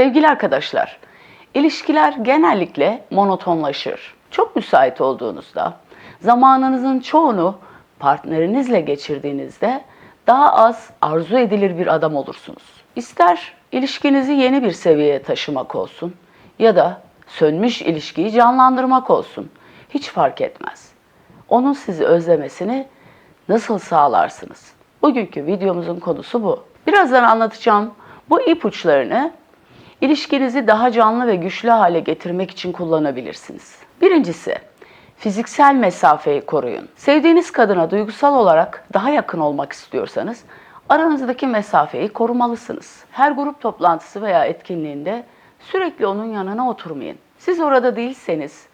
Sevgili arkadaşlar, ilişkiler genellikle monotonlaşır. Çok müsait olduğunuzda, zamanınızın çoğunu partnerinizle geçirdiğinizde daha az arzu edilir bir adam olursunuz. İster ilişkinizi yeni bir seviyeye taşımak olsun ya da sönmüş ilişkiyi canlandırmak olsun. Hiç fark etmez. Onun sizi özlemesini nasıl sağlarsınız? Bugünkü videomuzun konusu bu. Birazdan anlatacağım bu ipuçlarını ilişkinizi daha canlı ve güçlü hale getirmek için kullanabilirsiniz. Birincisi, fiziksel mesafeyi koruyun. Sevdiğiniz kadına duygusal olarak daha yakın olmak istiyorsanız aranızdaki mesafeyi korumalısınız. Her grup toplantısı veya etkinliğinde sürekli onun yanına oturmayın. Siz orada değilseniz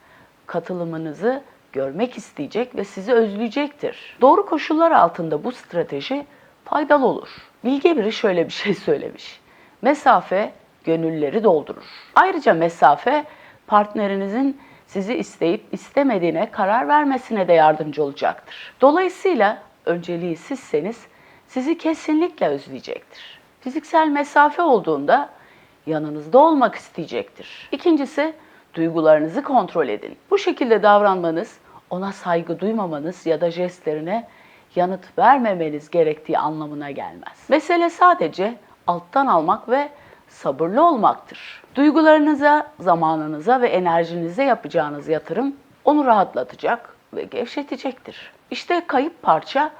katılımınızı görmek isteyecek ve sizi özleyecektir. Doğru koşullar altında bu strateji faydalı olur. Bilge biri şöyle bir şey söylemiş. Mesafe gönülleri doldurur. Ayrıca mesafe partnerinizin sizi isteyip istemediğine karar vermesine de yardımcı olacaktır. Dolayısıyla önceliği sizseniz sizi kesinlikle özleyecektir. Fiziksel mesafe olduğunda yanınızda olmak isteyecektir. İkincisi, duygularınızı kontrol edin. Bu şekilde davranmanız, ona saygı duymamanız ya da jestlerine yanıt vermemeniz gerektiği anlamına gelmez. Mesele sadece alttan almak ve sabırlı olmaktır. Duygularınıza, zamanınıza ve enerjinize yapacağınız yatırım onu rahatlatacak ve gevşetecektir. İşte kayıp parça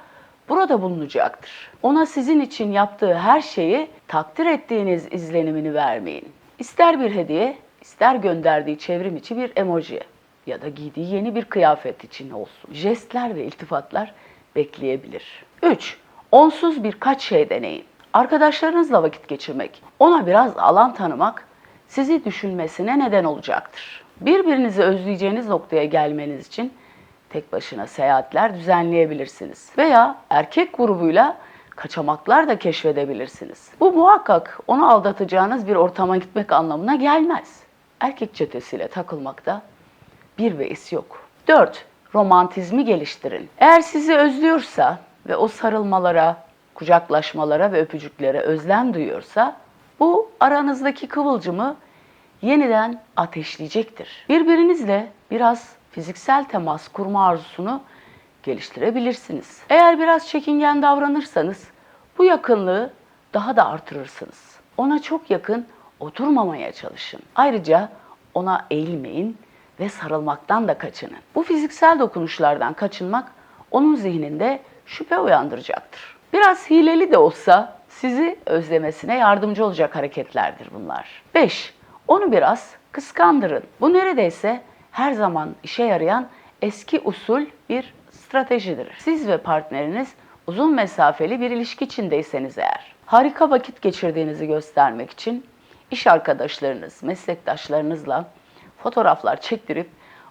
burada bulunacaktır. Ona sizin için yaptığı her şeyi takdir ettiğiniz izlenimini vermeyin. İster bir hediye, ister gönderdiği çevrim içi bir emoji ya da giydiği yeni bir kıyafet için olsun. Jestler ve iltifatlar bekleyebilir. 3. Onsuz birkaç şey deneyin. Arkadaşlarınızla vakit geçirmek, ona biraz alan tanımak sizi düşünmesine neden olacaktır. Birbirinizi özleyeceğiniz noktaya gelmeniz için tek başına seyahatler düzenleyebilirsiniz. Veya erkek grubuyla kaçamaklar da keşfedebilirsiniz. Bu muhakkak onu aldatacağınız bir ortama gitmek anlamına gelmez. Erkek çetesiyle takılmakta bir beis yok. 4. Romantizmi geliştirin. Eğer sizi özlüyorsa ve o sarılmalara, kucaklaşmalara ve öpücüklere özlem duyuyorsa bu aranızdaki kıvılcımı yeniden ateşleyecektir. Birbirinizle biraz fiziksel temas kurma arzusunu geliştirebilirsiniz. Eğer biraz çekingen davranırsanız bu yakınlığı daha da artırırsınız. Ona çok yakın oturmamaya çalışın. Ayrıca ona eğilmeyin ve sarılmaktan da kaçının. Bu fiziksel dokunuşlardan kaçınmak onun zihninde şüphe uyandıracaktır. Biraz hileli de olsa sizi özlemesine yardımcı olacak hareketlerdir bunlar. 5. Onu biraz kıskandırın. Bu neredeyse her zaman işe yarayan eski usul bir stratejidir. Siz ve partneriniz uzun mesafeli bir ilişki içindeyseniz eğer, harika vakit geçirdiğinizi göstermek için iş arkadaşlarınız, meslektaşlarınızla fotoğraflar çektirip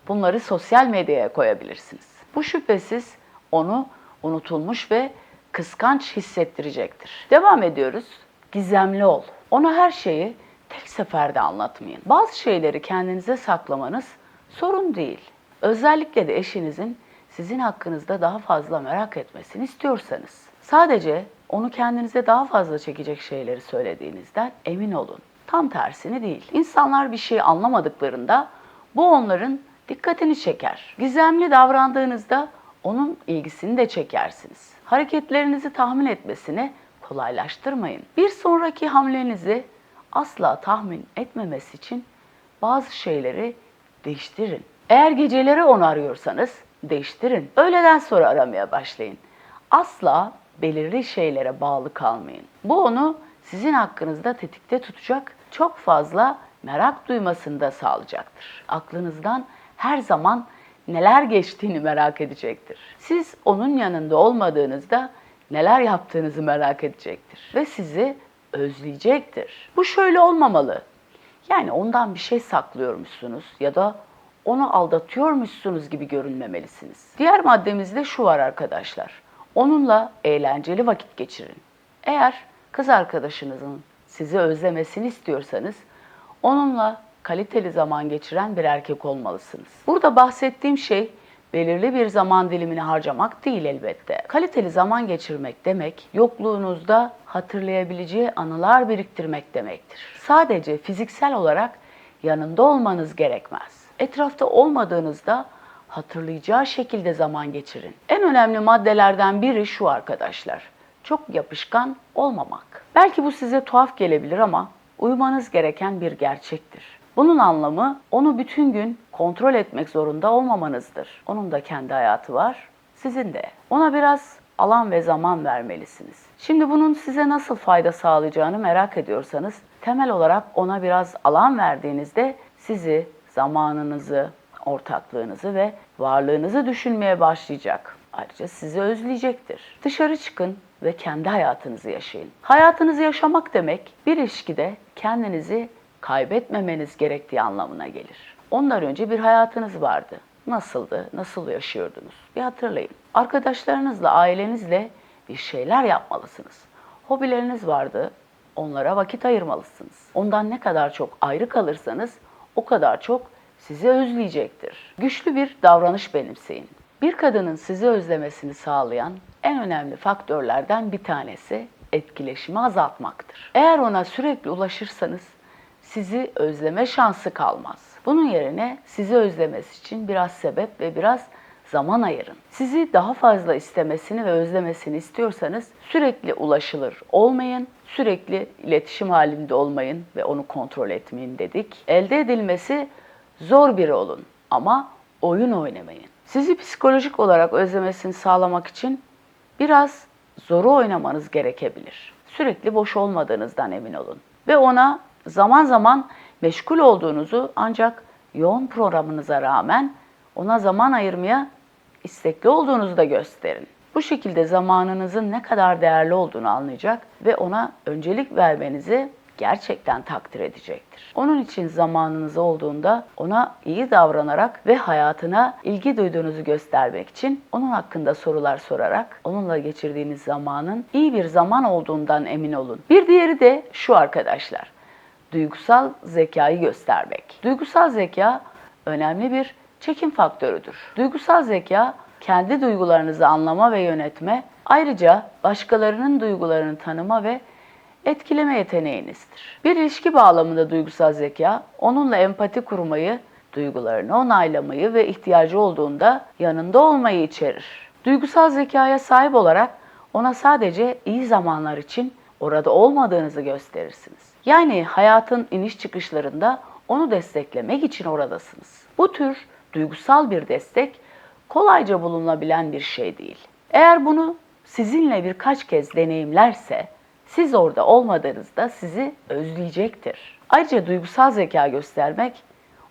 bunları sosyal medyaya koyabilirsiniz. Bu şüphesiz onu unutulmuş ve kıskanç hissettirecektir. Devam ediyoruz. Gizemli ol. Ona her şeyi tek seferde anlatmayın. Bazı şeyleri kendinize saklamanız sorun değil. Özellikle de eşinizin sizin hakkınızda daha fazla merak etmesini istiyorsanız. Sadece onu kendinize daha fazla çekecek şeyleri söylediğinizden emin olun. Tam tersini değil. İnsanlar bir şey anlamadıklarında bu onların dikkatini çeker. Gizemli davrandığınızda onun ilgisini de çekersiniz. Hareketlerinizi tahmin etmesini kolaylaştırmayın. Bir sonraki hamlenizi asla tahmin etmemesi için bazı şeyleri değiştirin. Eğer geceleri onu arıyorsanız değiştirin. Öğleden sonra aramaya başlayın. Asla belirli şeylere bağlı kalmayın. Bu onu sizin hakkınızda tetikte tutacak, çok fazla merak duymasını da sağlayacaktır. Aklınızdan her zaman neler geçtiğini merak edecektir. Siz onun yanında olmadığınızda neler yaptığınızı merak edecektir ve sizi özleyecektir. Bu şöyle olmamalı. Yani ondan bir şey saklıyormuşsunuz ya da onu aldatıyormuşsunuz gibi görünmemelisiniz. Diğer maddemizde şu var arkadaşlar. Onunla eğlenceli vakit geçirin. Eğer kız arkadaşınızın sizi özlemesini istiyorsanız onunla kaliteli zaman geçiren bir erkek olmalısınız. Burada bahsettiğim şey belirli bir zaman dilimini harcamak değil elbette. Kaliteli zaman geçirmek demek, yokluğunuzda hatırlayabileceği anılar biriktirmek demektir. Sadece fiziksel olarak yanında olmanız gerekmez. Etrafta olmadığınızda hatırlayacağı şekilde zaman geçirin. En önemli maddelerden biri şu arkadaşlar. Çok yapışkan olmamak. Belki bu size tuhaf gelebilir ama uymanız gereken bir gerçektir. Bunun anlamı onu bütün gün kontrol etmek zorunda olmamanızdır. Onun da kendi hayatı var, sizin de. Ona biraz alan ve zaman vermelisiniz. Şimdi bunun size nasıl fayda sağlayacağını merak ediyorsanız temel olarak ona biraz alan verdiğinizde sizi, zamanınızı, ortaklığınızı ve varlığınızı düşünmeye başlayacak. Ayrıca sizi özleyecektir. Dışarı çıkın ve kendi hayatınızı yaşayın. Hayatınızı yaşamak demek bir ilişkide kendinizi kaybetmemeniz gerektiği anlamına gelir. Ondan önce bir hayatınız vardı. Nasıldı? Nasıl yaşıyordunuz? Bir hatırlayın. Arkadaşlarınızla, ailenizle bir şeyler yapmalısınız. Hobileriniz vardı. Onlara vakit ayırmalısınız. Ondan ne kadar çok ayrı kalırsanız o kadar çok sizi özleyecektir. Güçlü bir davranış benimseyin. Bir kadının sizi özlemesini sağlayan en önemli faktörlerden bir tanesi etkileşimi azaltmaktır. Eğer ona sürekli ulaşırsanız sizi özleme şansı kalmaz. Bunun yerine sizi özlemesi için biraz sebep ve biraz zaman ayırın. Sizi daha fazla istemesini ve özlemesini istiyorsanız sürekli ulaşılır olmayın, sürekli iletişim halinde olmayın ve onu kontrol etmeyin dedik. Elde edilmesi zor biri olun ama oyun oynamayın. Sizi psikolojik olarak özlemesini sağlamak için biraz zoru oynamanız gerekebilir. Sürekli boş olmadığınızdan emin olun. Ve ona zaman zaman meşgul olduğunuzu ancak yoğun programınıza rağmen ona zaman ayırmaya istekli olduğunuzu da gösterin. Bu şekilde zamanınızın ne kadar değerli olduğunu anlayacak ve ona öncelik vermenizi gerçekten takdir edecektir. Onun için zamanınız olduğunda ona iyi davranarak ve hayatına ilgi duyduğunuzu göstermek için onun hakkında sorular sorarak onunla geçirdiğiniz zamanın iyi bir zaman olduğundan emin olun. Bir diğeri de şu arkadaşlar. Duygusal zekayı göstermek. Duygusal zeka önemli bir çekim faktörüdür. Duygusal zeka kendi duygularınızı anlama ve yönetme, ayrıca başkalarının duygularını tanıma ve etkileme yeteneğinizdir. Bir ilişki bağlamında duygusal zeka, onunla empati kurmayı, duygularını onaylamayı ve ihtiyacı olduğunda yanında olmayı içerir. Duygusal zekaya sahip olarak ona sadece iyi zamanlar için orada olmadığınızı gösterirsiniz. Yani hayatın iniş çıkışlarında onu desteklemek için oradasınız. Bu tür duygusal bir destek kolayca bulunabilen bir şey değil. Eğer bunu sizinle birkaç kez deneyimlerse siz orada olmadığınızda sizi özleyecektir. Ayrıca duygusal zeka göstermek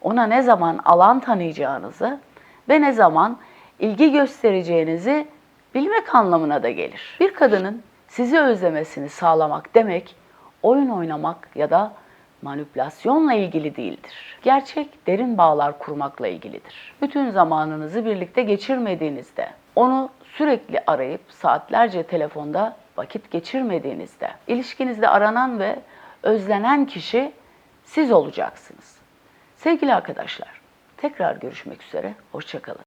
ona ne zaman alan tanıyacağınızı ve ne zaman ilgi göstereceğinizi bilmek anlamına da gelir. Bir kadının sizi özlemesini sağlamak demek oyun oynamak ya da manipülasyonla ilgili değildir. Gerçek derin bağlar kurmakla ilgilidir. Bütün zamanınızı birlikte geçirmediğinizde, onu sürekli arayıp saatlerce telefonda vakit geçirmediğinizde, ilişkinizde aranan ve özlenen kişi siz olacaksınız. Sevgili arkadaşlar, tekrar görüşmek üzere, hoşçakalın.